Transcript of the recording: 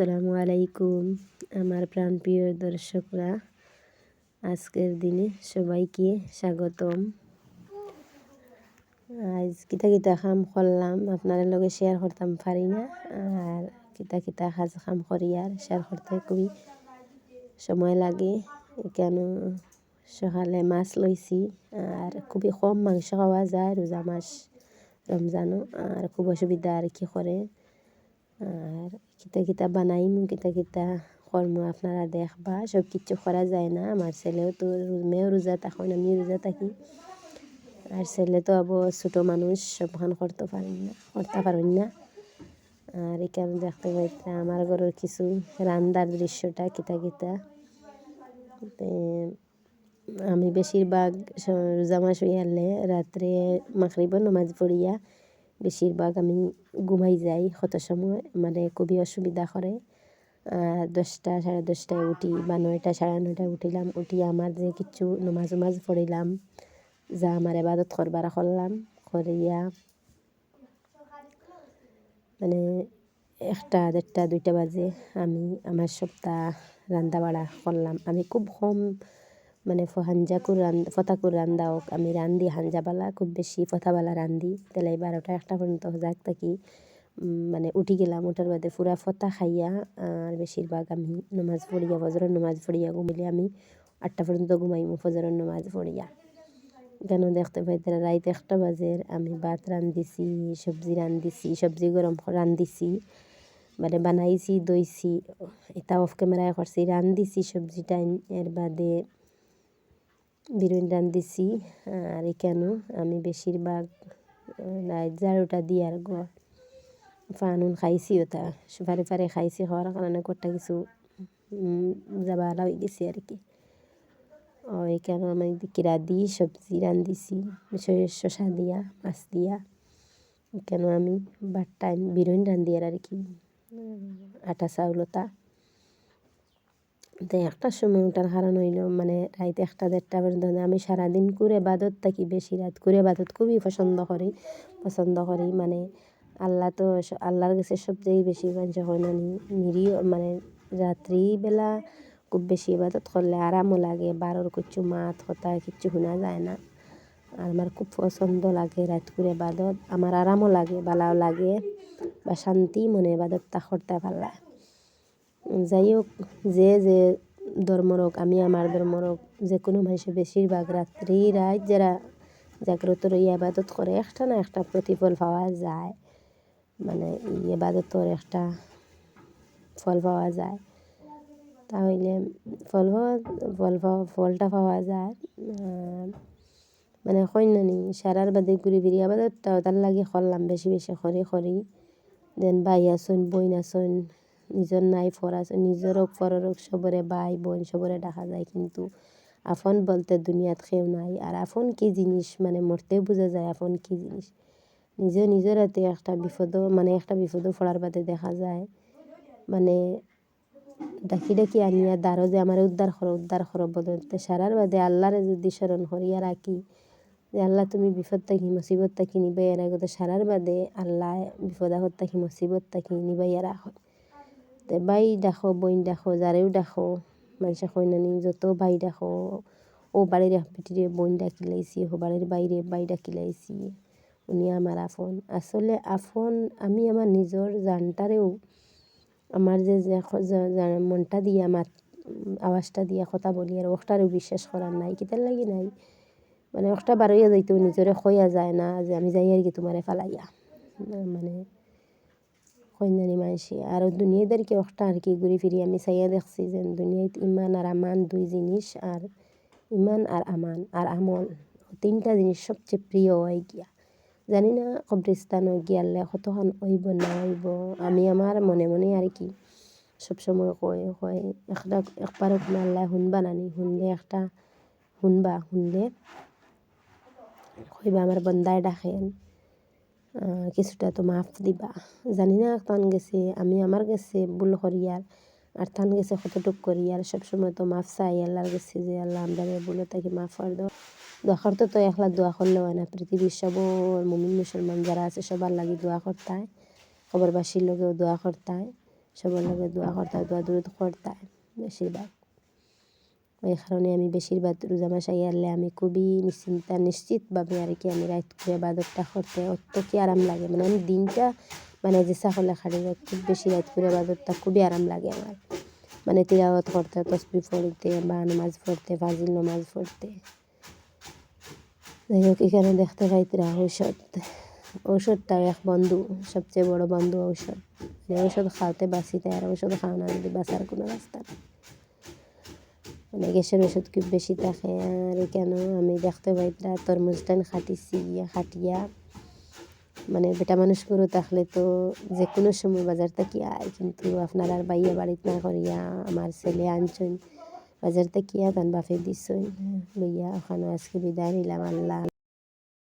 আসসালামু আলাইকুম, আমার প্রাণপ্রিয় দর্শকরা, আজকের দিনে সবাইকে স্বাগতম। আজ কিতা কিতা খাম করলাম, আপনাদের লগে শেয়ার করতাম পারি না, আর কিতা কিতা কাজ খাম করি আর শেয়ার করতে খুবই সময় লাগে কেন সকালে মাছ লইছি আর খুবই কম মাংস খাওয়া যায় রোজা মাস রমজানও আর খুব অসুবিধা আর কি করে আর কিতা কিতা বানাইম, কিতা কিতা কর্ম আপনারা দেখবা। সব কিছু করা যায় না। আমার ছেলেও তো মেয়েও রোজা তখন আমি রোজা থাকি। আর ছেলে তো আবো ছোটো মানুষ সবখান করতে পারেন না করতে পারেন না। আর এখানে দেখতে পাইতে আমার ঘরের কিছু রান্দার দৃশ্যটা কিতা কিতা। আমি বেশিরভাগ রোজা মাস হইয়ালে রাত্রে মাখরিব নমাজ পড়িয়া বেশিরভাগ আমি ঘুমাই যাই কত সময় মানে খুবই অসুবিধা করে। দশটা, সাড়ে দশটায় উঠি বা নয়টা, সাড়ে নয়টায় উঠিলাম, উঠি আমার যে কিছু নমাজ উমাজ পড়িলাম, যা আমার এবাদত করবার করলাম, করিয়া মানে একটা, দেড়টা, দুইটা বাজে আমি আমার সপ্তাহ রান্না বাড়া করলাম। আমি খুব কম মানে হাঞ্জাকুর রান্দা ফতাকুর রান্দা হোক আমি রান্ধি হাঞ্জাবালা খুব বেশি ফতাবালা রান্ধি তেলাই বারোটা একটা পর্যন্ত যাক থাকি মানে উঠি গেলাম ওটার বাদে পুরা ফতা খাইয়া, আর বেশিরভাগ আমি নমাজ পড়িয়া, ফজরের নমাজ পড়িয়া ঘুমিলে আমি আটটা পর্যন্ত ঘুমাইমু, ফজরের নমাজ পড়িয়া। কেন দেখতে পাই তারা রাইত একটা বাজে, আমি ভাত রান্ধিছি সবজি রান্ধিছি সবজি গরম রান্ধিছি মানে বানাইছি, দইছি এটা অফ ক্যামেরায় করছি রান্ধিছি সবজিটা এর বাদে বিরিয়ানি রান্ধিছি, আর কেন আমি বেশিরভাগ ঝাড়ুটা দিয়ে আর গো, ফানুন খাইছি ওটা ফারে ফারে খাইছি খাওয়ার কারণে কোটা কিছু যাবা হয়ে গেছি আর কি। ও, এখানে আমি কিরা দিই সবজি রান্ধিছি শসা দিয়া, মাছ দিয়া। কেন আমি বাট্টায় বিরিয়ানি রান্ধি আর কি, আটা চাউলতা একটা সময় ওটার কারণ হইল মানে রাইত একটা দেড়টা পর্যন্ত আমি সারাদিন করে বাদত থাকি বেশি রাত করে বাদত খুবই পছন্দ করি পছন্দ করি মানে আল্লাহ তো আল্লাহর কাছে সবচেয়ে বেশি মানুষ হয় না মানে রাত্রিবেলা খুব বেশি ইবাদত করলে আরামও লাগে, বারোর কিছু মাত কথা কিচ্ছু শোনা যায় না। আর আমার খুব পছন্দ লাগে রাত করে বাদত, আমার আরামও লাগে ভালাও লাগে, বা শান্তি মনে বাদতটা করতে পারলা। যাই হোক যে যে ধর্মরক আমি আমার ধর্মরক যে কোনো মানুষের বেশিরভাগ রাত্রি রাত যারা জাগ্রত রইয়া আবাদত করে, একটা না একটা প্রতিফল পাওয়া যায়। মানে ইবাদতর একটা ফল পাওয়া যায়। তাহলে ফল পাওয়া ফল পাওয়া, ফলটা পাওয়া যায়। মানে কইনানি, সারার বাদে ঘুরি ফিরি আবাদতটা তার লাগে করলাম বেশি বেশি, করে, করি। দেন ভাই আসুন বইন আসুন নিজের নাই ফর আছে নিজেরও ফররক সবরে ভাই বোন সবরে দেখা যায় কিন্তু আফন বলতে দুনিয়াত কেউ নাই। আর আফন কি জিনিস? মানে মরতে বোঝা যায় আফন কি জিনিস? নিজে নিজের হাতে একটা বিপদও মানে একটা বিপদও পড়ার বাদে দেখা যায়। মানে ডাকি ডাকি আনি আনিয়া দ্বারও যে আমার উদ্ধার করো উদ্ধার করো বদলতে সারার বাদে আল্লাহরে যদি স্মরণ করিয়া রাখি যে আল্লাহ তুমি বিপদ থাকি মুসিবত থাকি নিবাইয়া রাখো তো সারার বাদে আল্লাহ বিপদ আপদ থাকি মুসিবত থাকি নিবাইয়া রাখো। তো বাই দেখো, বইন দেখো যারেও দেখো মানুষে কইনানি যত বাই দেখো ও বাড়ির পিটিরে বইন ডাকি লাইছি ও বাড়ির বাইরে বাই ডাকি লাইছি উনি আমার আফন। আসলে আফন, আমি আমার নিজের জানটারেও আমার যে মনটা দিয়ে আমার আওয়াজটা দিয়ে কথা বলি আর ওটারেও বিশ্বাস করার নাই কিতার লাগি নাই। মানে একটা বারইয়া যাইতেও নিজরে খইয়া যায় না, যে আমি যাই আর কি তোমারে ফালাইয়া। মানে কন্যানি মানসি আর দুনিয়াদেরকে একটা আর কি ঘুরে ফিরি আমি চাইয়া দেখছি যে দুনিয়াত ইমান আর আমান দুই জিনিস আর ইমান আর আমান আর আমল তিনটা জিনিস সবচেয়ে প্রিয় হয়ে গিয়া জানি না কবরিস্তান গিয়ালে কতক্ষণ হইব না হইব আমি আমার মনে মনে আর কি সবসময় কয় কয় একটা একবারও কোনো আল্লাহ শুনবা নানি শুনলে একটা শুনবা শুনলে কইবা আমার বন্দায় ডাকেন কিছুটা তো মাফ দিবা। জানি না তান গেছে, আমি আমার গেছে ভুল করিয়ার আর তান গেছে কতটুক করিয়ার সবসময় তো মাফ চাই আল্লাহর গেছে যে আল্লাহ আমরা বলে তাকে মাফ করে দাও দোয়া করতে তো একলা দোয়া করলে হয় না পৃথিবীর সব মুমিন মুসলমান যারা আছে সবার লাগে দোয়া করতে হয় খবরবাসীর লোকেও দোয়া করতে হয় সবার লগে দোয়া করতা দোয়া দূরত করতা বেশিরভাগ ওই কারণে আমি বেশিরভাগ রোজা মাস আইয়ারলে আমি খুবই নিশ্চিন্তা, নিশ্চিতভাবে আর কি আমি রাত করে বাদরটা করতে অত কি আরাম লাগে। মানে আমি দিনটা মানে যে সকলে খাটি খুব বেশি রাত করে বাদরটা খুবই আরাম লাগে আমার। মানে তিলাওয়াত করতে, তসবি পড়তে বা নামাজ পড়তে, ফাজিল নামাজ পড়তে। যাই হোক, এখানে দেখতে পাইতরা ঔষধ। ঔষধটাও এক বন্ধু, সবচেয়ে বড় বন্ধু ঔষধ। মানে ঔষধ খাওয়াতে বাঁচিতে আর ঔষধ খাওয়া না যদি বাঁচার কোনো রাস্তা নেই। গ্যাসের ওষুধ খুব বেশি থাকে। আর কেন? আমি দেখতে পাইতরা তরমুজটান খাটিছি, খাটিয়া। মানে বেটা মানুষ করে থাকলে তো যে কোনো সময় বাজার থেকে আয়। কিন্তু আপনার আর বাইয়া বাড়িতে না করিয়া আমার ছেলে আনছেন বাজার থেকে তান বাফে দিছই লইয়া ওখানে আজকে বিদায় নিলাম, আল্লাহ